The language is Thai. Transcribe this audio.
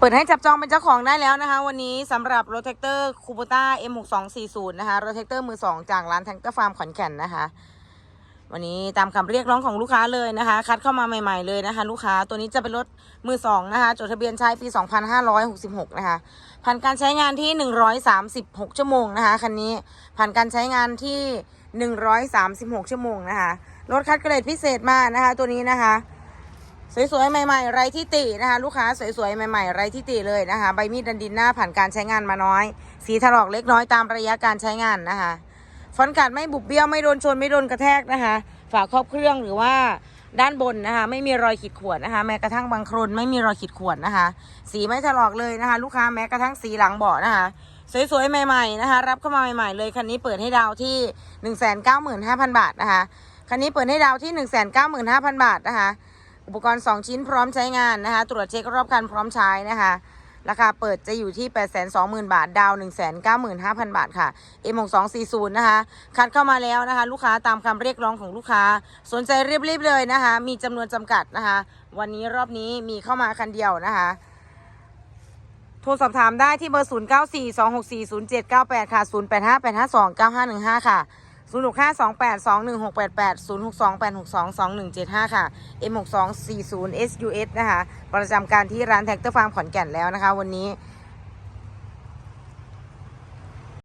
เปิดให้จับจองเป็นเจ้าของได้แล้วนะคะ วันนี้สำหรับรถแท็กเตอร์คูโบต้า M6240 นะคะรถแท็กเตอร์มือสองจากร้านแท็กเตอร์ฟาร์มขอนแก่นนะคะ วันนี้ตามคำเรียกร้องของลูกค้าเลยนะคะ คัดเข้ามาใหม่ ๆเลยนะคะ ลูกค้าตัวนี้จะเป็นรถมือสองนะคะ จดทะเบียนใช้ปี 2566 นะคะ ผ่านการใช้งานที่ 136 ชั่วโมงนะคะคันนี้ผ่านการใช้งานที่ 136 ชั่วโมงนะคะรถคัดเกรดพิเศษมากนะคะ ตัวนี้นะคะ สวยๆ ใหม่ๆ ไรที่ตินะคะ ลูกค้าสวยๆ ใหม่ๆ ไรที่ติเลยนะคะ ใบมีดดันดินหน้าผ่านการใช้งานมาน้อย สีถลอกเล็กน้อยตามระยะการใช้งานนะคะฟอนต์การ์ดไม่บุบเบี้ยวไม่โดนชนไม่โดนกระแทกนะคะ ฝาครอบเครื่องหรือว่าด้านบนนะคะ ไม่มีรอยขีดข่วนนะคะ แม้กระทั่งบางโครนไม่มีรอยขีดข่วนนะคะ สีไม่ถลอกเลยนะคะ ลูกค้าแม้กระทั่งสีหลังเบาะนะคะสวยๆ ใหม่ๆ นะคะ รับเข้ามาใหม่ๆ เลย คันนี้เปิดให้ดาวที่ 195,000 บาทนะคะ คันนี้เปิดให้ดาวที่ 195,000 บาทนะคะ อุปกรณ์ 2 ชิ้นพร้อมใช้งานนะคะ ตรวจเช็ครอบคันพร้อมใช้นะคะ ราคาเปิดจะอยู่ที่ 820,000 บาท ดาว 195,000 บาทค่ะ M6240 นะคะ คัดเข้ามาแล้วนะคะ ลูกค้าตามคำเรียกร้องของลูกค้า สนใจรีบๆเลยนะคะ มีจำนวนจำกัดนะคะ วันนี้รอบนี้มีเข้ามาคันเดียวนะคะโทรสอบถามได้ที่เบอร์ 0 9 4 2 6 4 0 7 9 8 ค่ะ 0 8 5 8 5 2 9 5 1 5 ค่ะ 0 6 5 2 8 2 1 6 8 8 0 6 2 8 6 2 2 1 7 5 ค่ะ M 6 2 4 0 SUS นะคะ ประจำการที่ร้านแท็กเตอร์ฟาร์มขอนแก่นแล้วนะคะ วันนี้